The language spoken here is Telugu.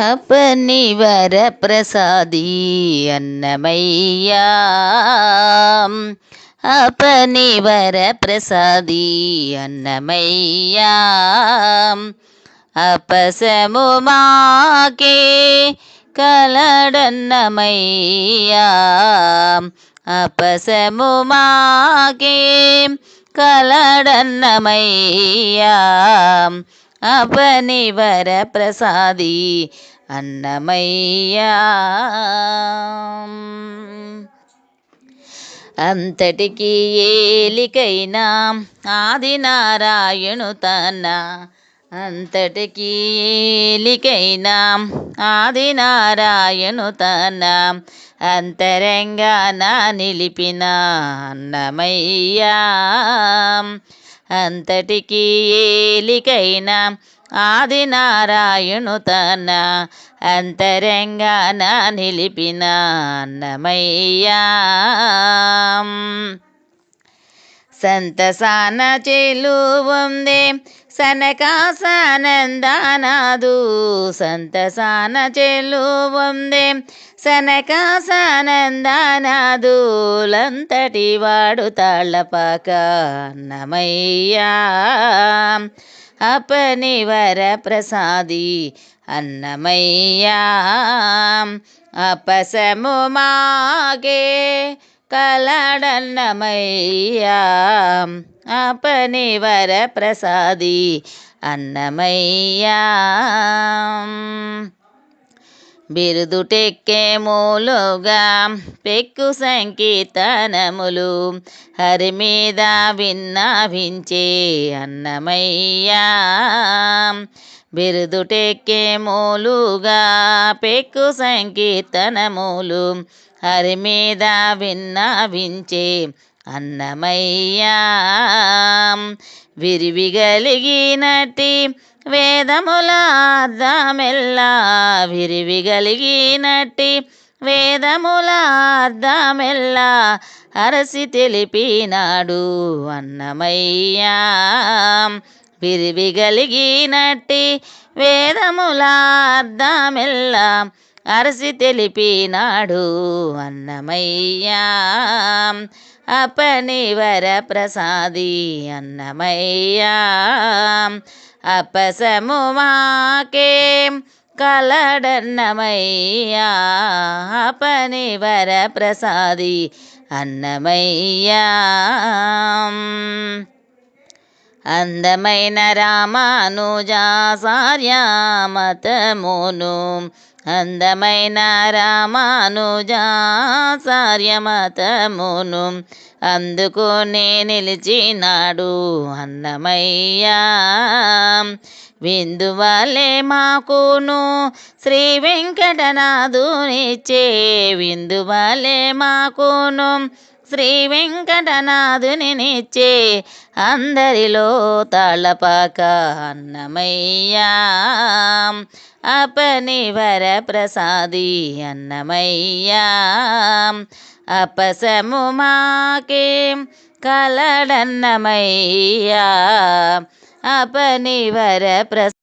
అపనివర ప్రసాది అన్నమయ్యా అపనివర ప్రసాది అన్నమయ్యా అపసము మాకే కలడన్నమయ్యా అపసము మాకే కలడన్నమయ్యా అవని ప్రసాది అన్నమయ్యా. అంతటికి ఏలికైనా ఆది నారాయణు తన. అంతటికీ ఏలికైనా ఆది నారాయణు తన. అంతరంగాన నిలిపిన అన్నమయ్యా. అంతటికి ఏలికైనా ఆది నారాయణు తన అంతరంగాన నిలిపిన అన్నమయ్యా. సంతసాన చెలువుందే సనకాసానందానాదు సంతసాన చెలువుందే సనకాసానందానాదులంతటి వాడు తాళ్ళపాక అన్నమయ్యా. అపనివర ప్రసాది అన్నమయ్యా. అపసము మాగే కలడన్నమయ్యా అపనివర ప్రసాది అన్నమయ్యా. బిరుదుటెక్కే మూలుగా పెక్కు సంకీర్తనములు హరి మీద విన్నవించే అన్నమయ్యా. బిరుదుటెక్కే మూలుగా పెక్కు సంకీర్తనములు హరి మీద విన్నవించే అన్నమయ్యా. విరివిగలిగినటి వేదముల అర్థమెల్లా విరివిగలిగినటి వేదముల అర్థమెల్లా అరసి తెలిపినాడు అన్నమయ్యా. విరివిగలిగినట్టి వేదముల అర్థమెల్లా అరసి తెలిపినాడు అన్నమయ్యా. అపనివర ప్రసాది అన్నమయ్యా. అపసము మాకే కలడన్నమయ్యా. అపనివర ప్రసాది అన్నమయ్యా. అందమైన రామానుజాచార్యమతమును. అందమైన రామానుజాసార్యమతమును అందుకునే నిలిచినాడు అన్నమయ్యా విందువలే మాకును శ్రీ వెంకటనాథునిచ్చే. విందువలే మాకును శ్రీ వెంకటనాథుని నిచ్చే అందరిలో తాళపాక అన్నమయ్యా అపనివర ప్రసాది అన్నమయ్యా అపసము మాకే కలడన్నమయ్యా అపనివర ప్రస